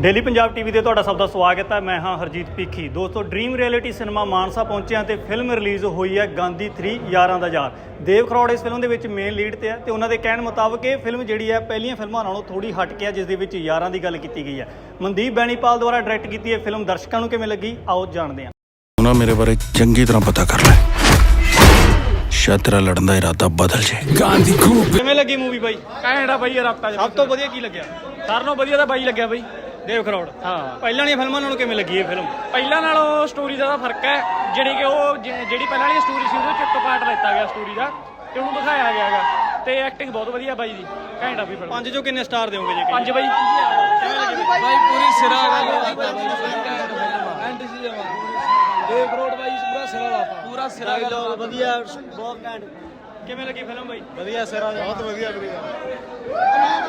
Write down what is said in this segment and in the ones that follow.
Daily Punjab TV ਤੇ ਤੁਹਾਡਾ ਸਭ ਦਾ ਸਵਾਗਤ ਹੈ। ਮੈਂ ਹਾਂ ਹਰਜੀਤ ਪੀਖੀ ਦੋਸਤੋ ਡ੍ਰੀਮ ਰਿਐਲਿਟੀ ਸਿਨੇਮਾ ਮਾਨਸਾ ਪਹੁੰਚਿਆ ਤੇ ਫਿਲਮ ਰਿਲੀਜ਼ ਹੋਈ ਹੈ ਗਾਂਧੀ 3 ਯਾਰਾਂ ਦਾ ਯਾਰ। ਦੇਵ ਖਰੋੜ ਇਸ ਫਿਲਮ ਦੇ ਵਿੱਚ ਮੇਨ ਲੀਡ ਤੇ ਹੈ ਤੇ ਉਹਨਾਂ ਦੇ ਕਹਿਣ ਮੁਤਾਬਕ ਇਹ ਫਿਲਮ ਜਿਹੜੀ ਹੈ ਪਹਿਲੀਆਂ ਫਿਲਮਾਂ ਨਾਲੋਂ ਥੋੜੀ ਹਟ ਕੇ ਹੈ ਜਿਸ ਦੇ ਵਿੱਚ ਯਾਰਾਂ ਦੀ ਗੱਲ ਕੀਤੀ ਗਈ ਹੈ। ਮਨਦੀਪ ਬੈਣੀਪਾਲ ਦੁਆਰਾ ਡਾਇਰੈਕਟ ਕੀਤੀ ਇਹ ਫਿਲਮ ਦਰਸ਼ਕਾਂ ਨੂੰ ਕਿਵੇਂ ਲੱਗੀ? ਆਓ ਜਾਣਦੇ ਹਾਂ। ਨਾ ਮੇਰੇ ਬਾਰੇ ਚੰਗੀ ਤਰ੍ਹਾਂ ਪਤਾ ਕਰ ਲੈ। ਸ਼ਾਇਦ ਤੇਰਾ ਲੜਨ ਦਾ ਇਰਾਦਾ ਬਦਲ ਜੇ ਗਾਂਧੀ ਖੂਬ ਕਿਵੇਂ ਲੱਗੀ ਮੂਵੀ ਬਾਈ? ਕੈਨੇਡਾ ਬਾਈ ਯਾਰ ਆਪਤਾ ਸਭ ਤੋਂ ਵਧੀਆ ਕੀ ਲੱਗਿਆ? ਸਾਰਿਆਂ ਵਧੀਆ ਤਾਂ ਬਾਈ ਲੱਗਿਆ ਬਾਈ। ਦੇਵ ਖਰੋੜ। ਹਾਂ। ਪਹਿਲਾਂ ਵਾਲੀਆਂ ਫਿਲਮਾਂ ਨਾਲੋਂ ਕਿਵੇਂ ਲੱਗੀ ਇਹ ਫਿਲਮ? ਪਹਿਲਾਂ ਨਾਲੋਂ ਸਟੋਰੀ ਦਾ ਤਾਂ ਫ਼ਰਕ ਹੈ ਜਿਹੜੀ ਕਿ ਉਹ ਜਿ- ਜਿਹੜੀ ਪਹਿਲਾਂ ਵਾਲੀ ਸਟੋਰੀ ਸੀ ਉਹਦੇ ਚ ਇੱਕ ਪਾਰਟ ਲੈਤਾ ਗਿਆ ਸਟੋਰੀ ਦਾ ਤੇ ਉਹਨੂੰ ਦਿਖਾਇਆ ਗਿਆ ਹੈਗਾ। ਤੇ ਐਕਟਿੰਗ ਬਹੁਤ ਵਧੀਆ ਬਾਈ ਦੀ ਕੈਨੇਡਾ ਵੀ ਫਿਲਮ ਪੰਜ ਚੋਂ ਕਿੰਨੇ ਸਟਾਰ ਦਿਓਗੇ ਜੇ ਪੰਜ ਬਾਈ। ਬਾਈ। ਪੂਰੀ ਸਿਰਾ ਐਂਡ ਸੀ ਜਮਾ। ਦੇਵ ਕਰੋੜ ਬਾਈ ਪੂਰਾ ਸਿਰਾ ਲਾਤਾ ਪੂਰਾ ਸਿਰਾ ਲੋਕ ਵਧੀਆ ਬਹੁਤ ਘੈਂਟ ਕਿਵੇਂ ਲੱਗੀ ਫਿਲਮ ਬਾਈ? ਵਧੀਆ ਸਿਰਾ ਬਹੁਤ ਵਧੀਆ ਵਧੀਆ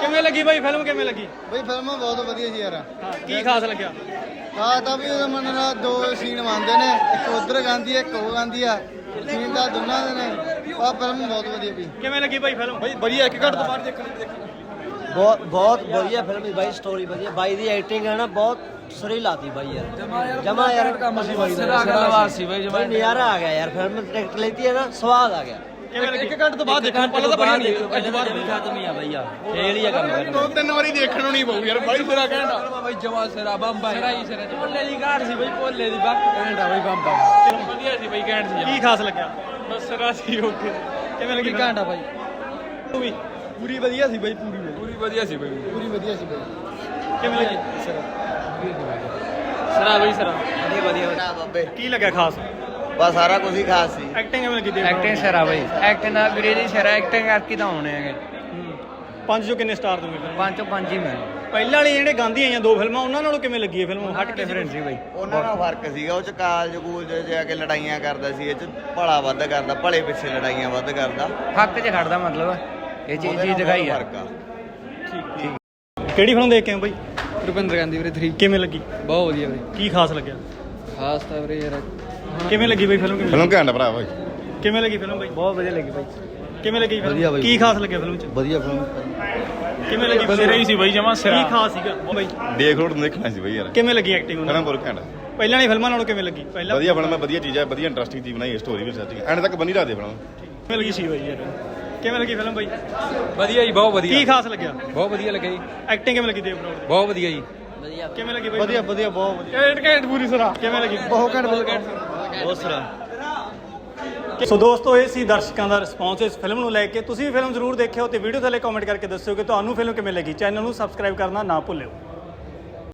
ਕਿਵੇਂ ਲੱਗੀ ਬਾਈ ਫਿਲਮ ਕਿਵੇਂ ਲੱਗੀ? ਬਈ ਫਿਲਮਾਂ ਬਹੁਤ ਵਧੀਆ ਸੀ ਯਾਰ। ਹਾਂ ਕੀ ਖਾਸ ਲੱਗਿਆ? ਆ ਤਾਂ ਵੀ ਉਹਦਾ ਮਨ ਨਾਲ ਦੋ ਸੀਨ ਮੰਨਦੇ ਨੇ ਇੱਕ ਉਧਰ ਗਾਂਦੀ ਹੈ ਇੱਕ ਉਹ ਗਾਂਦੀ ਆ। ਸੀਨ ਦਾ ਦੋਨਾਂ ਦੇ ਨੇ ਆ ਫਿਲਮ ਬਹੁਤ ਵਧੀਆ ਵੀ ਕਿਵੇਂ ਲੱਗੀ ਬਾਈ ਫਿਲਮ ਬਾਈ ਵਧੀਆ ਇੱਕ ਘੰਟ ਤੋਂ ਬਾਅਦ ਦੇਖਣ ਬਹੁਤ ਬਹੁਤ ਵਧੀਆ ਫਿਲਮ ਹੈ ਬਾਈ ਸਟੋਰੀ ਵਧੀਆ। ਬਾਈ ਦੀ ਐਕਟਿੰਗ ਹੈ ਨਾ ਬਹੁਤ ਸਰੀ ਲਾਤੀ ਬਾਈ ਯਾਰ। ਜਮਾ ਯਾਰ ਕੰਮ ਸੀ ਬਾਈ ਦਾ। ਸਿਰਾ ਗੱਲਬਾਤ ਸੀ ਬਾਈ ਬਾਈ ਨਜ਼ਾਰਾ ਆ ਗਿਆ ਯਾਰ ਫਿਲਮ ਟਿਕਟ ਲੈਤੀ ਹੈ ਨਾ ਸਵਾਦ ਆ ਗਿਆ। ਇੱਕ ਘੰਟ ਤੋਂ ਬਾਅਦ ਦੇਖਣ ਪਹਿਲਾਂ ਤਾਂ ਬੜੀ ਨਹੀਂ ਅੱਜ ਬਾਅਦ ਖਤਮ ਹੀ ਆ ਬਾਈ ਆ ਫੇਲ ਹੀ ਆ ਕੰਮ ਦੋ ਤਿੰਨ ਵਾਰੀ ਦੇਖਣ ਨੂੰ ਨਹੀਂ ਪਊ ਯਾਰ ਬਾਈ ਸਿਰਾ ਘੰਟਾ ਬਾਈ ਜਮਾ ਸਿਰਾ ਬੰਬਾ ਸਿਰਾ ਹੀ ਸਿਰਾ ਭੋਲੇ ਦੀ ਘਾਟ ਸੀ ਬਾਈ ਭੋਲੇ ਦੀ ਬੱਕ। ਘੰਟਾ ਬਾਈ ਬੰਬਾ। ਵਧੀਆ ਸੀ ਬਾਈ ਘੈਂਟ ਸੀ। ਕੀ ਖਾਸ ਲੱਗਿਆ? ਬਸ ਸਿਰਾ ਸੀ ਓਕੇ ਕਿਵੇਂ ਲੱਗੀ ਘੰਟਾ ਬਾਈ? ਮੂਵੀ ਪੂਰੀ ਵਧੀਆ ਸੀ ਬਾਈ ਪੂਰੀ ਪੂਰੀ ਵਧੀਆ ਸੀ ਬਾਈ। ਪੂਰੀ ਵਧੀਆ ਸੀ ਬਈ। ਕਿਵੇਂ ਲੱਗੀ? ਸਰਾ। ਬਾਈ ਸਰਾ। ਵਧੀਆ ਵਧੀਆ। ਬਾਬੇ। ਕੀ ਲੱਗਿਆ ਖਾਸ? ਬਸ ਸਾਰਾ ਕੁਝ ਹੀ ਖਾਸ ਸੀ। ਐਕਟਿੰਗ ਕਿਵੇਂ ਲੱਗੀ ਦੇਵ ਐਕਟਿੰਗ ਸਿਰਾ ਬਈ। ਐਕਟਿੰਗ ਦਾ ਵੀਰੇ ਦੀ ਸਿਰਾ ਐਕਟਿੰਗ ਕਰਕੇ ਤਾਂ ਆਉਣੇ ਹੈਗੇ। ਪੰਜ ਚੋਂ ਕਿੰਨੇ ਸਟਾਰ ਦੋਗੇ ਫਿਲਮ ਪੰਜ ਚੋਂ ਪੰਜ ਹੀ ਮਿਲ ਪਹਿਲਾਂ ਵਾਲੀ ਜਿਹੜੇ ਗਾਂਧੀ ਆਈਆਂ ਦੋ ਫਿਲਮਾਂ ਉਹਨਾਂ ਨਾਲੋਂ ਕਿਵੇਂ ਲੱਗੀ ਇਹ ਫਿਲਮ? ਹਟ ਕੇ ਡਿਫਰੈਂਟ ਸੀ ਬਈ। ਉਹਨਾਂ ਨਾਲ ਫ਼ਰਕ ਸੀਗਾ ਉਹ ਚ ਕਾਲਜ ਕੂਲਜ ਜਾ ਕੇ ਲੜਾਈਆਂ ਕਰਦਾ ਸੀ ਇਹ ਚ ਭਲਾ ਵੱਧ ਕਰਦਾ ਭਲੇ ਪਿੱਛੇ ਲੜਾਈਆਂ ਵੱਧ ਕਰਦਾ। ਹੱਕ 'ਚ ਖੜਦਾ ਮਤਲਬ ਇਹ ਚੀਜ਼ ਚੀਜ਼ ਦਿਖਾਈ ਆ। ਫ਼ਰਕ ਆ। ਕਿਹੜੀ ਫਿਲਮ ਦੇਖ ਕੇ ਆਏ ਬਾਈ? ਰੁਪਿੰਦਰ ਗਾਂਧੀ ਵੀਰੇ 3 ਕਿਵੇਂ ਲੱਗੀ? ਬਹੁਤ ਵਧੀਆ ਵੀਰੇ ਕੀ ਖਾਸ ਲੱਗਿਆ? ਖਾਸ ਤਾਂ ਵੀਰੇ ਯਾਰ ਕਿਵੇਂ ਲੱਗੀ ਬਾਈ ਫਿਲਮ ਕਿਵੇਂ ਫਿਲਮ ਘੈਂਟ ਭਰਾ ਬਾਈ। ਕਿਵੇਂ ਲੱਗੀ ਫਿਲਮ ਬਾਈ? ਬਹੁਤ ਵਧੀਆ ਲੱਗੀ ਬਾਈ। ਕਿਵੇਂ ਲੱਗੀ ਵਧੀਆ ਫਿਲਮ ਬਾਈ। ਕੀ ਖਾਸ ਲੱਗਿਆ ਫਿਲਮ ਚ? ਵਧੀਆ ਫਿਲਮ ਕਿਵੇਂ ਲੱਗੀ ਫਿਲਮ ਸਿਰਾ ਹੀ ਸੀ ਬਾਈ ਜਮਾ ਸਿਰਾ। ਕੀ ਖਾਸ ਸੀਗਾ ਬਾਈ? ਦੇਖ ਰੋਡ ਦੇਖਣਾ ਸੀ ਬਾਈ ਯਾਰ। ਕਿਵੇਂ ਲੱਗੀ ਐਕਟਿੰਗ ਉਹਨਾਂ ਫਿਲਮ ਦੀ? ਬਹੁਤ ਘੈਂਟ ਆ। ਪਹਿਲਾਂ ਵਾਲੀ ਫਿਲਮਾਂ ਨਾਲੋਂ ਕਿਵੇਂ ਲੱਗੀ? ਪਹਿਲਾਂ? ਵਧੀਆ ਫਿਲਮ ਹੈ ਵਧੀਆ ਚੀਜ਼ ਹੈ ਵਧੀਆ ਇੰਟਰਸਟਿੰਗ ਚੀਜ਼ ਬਣਾਈ ਹੈ ਸਟੋਰੀ ਵੀ ਸੱਚੀ ਐਂਡ ਤੱਕ ਬਣੀ ਰਹਦੇ ਫਿਲਮ ਕਿਵੇਂ ਲੱਗੀ ਸੀ ਬਾਈ ਯਾਰ? ਕਿਵੇਂ ਲੱਗੀ ਫਿਲਮ ਬਾਈ? ਵਧੀਆ ਜੀ ਬਹੁਤ ਵਧੀਆ। ਕੀ ਖਾਸ ਲੱਗਿਆ? ਬਹੁਤ ਵਧੀਆ ਲੱਗਿਆ ਜੀ। ਐਕਟਿੰਗ ਕਿਵੇਂ ਲੱਗੀ ਦੇਵ ਬਰੋਡ ਦੀ? ਬਹੁਤ ਵਧੀਆ ਜੀ। ਵਧੀਆ ਕਿਵੇਂ ਲੱਗੀ ਬਾਈ? ਵਧੀਆ ਵਧੀਆ ਬਹੁਤ ਵਧੀਆ। ਘੈਂਟ ਘੈਂਟ ਪੂਰੀ ਸਿਰਾ ਕਿਵੇਂ ਲੱਗੀ? ਬਹੁਤ ਘੈਂਟ ਵਧੀਆ ਬਹੁਤ ਸਰਾ। ਸੋ ਦੋਸਤੋ, ਇਹ ਸੀ ਦਰਸ਼ਕਾਂ ਦਾ ਰਿਸਪੌਂਸ ਇਸ ਫਿਲਮ ਨੂੰ ਲੈ ਕੇ। ਤੁਸੀਂ ਵੀ ਫਿਲਮ ਜ਼ਰੂਰ ਦੇਖਿਓ ਤੇ ਵੀਡੀਓ ਥੱਲੇ ਕਮੈਂਟ ਕਰਕੇ ਦੱਸਿਓ ਕਿ ਤੁਹਾਨੂੰ ਫਿਲਮ ਕਿਵੇਂ ਲੱਗੀ। ਚੈਨਲ ਨੂੰ ਸਬਸਕ੍ਰਾਈਬ ਕਰਨਾ ਨਾ ਭੁੱਲਿਓ।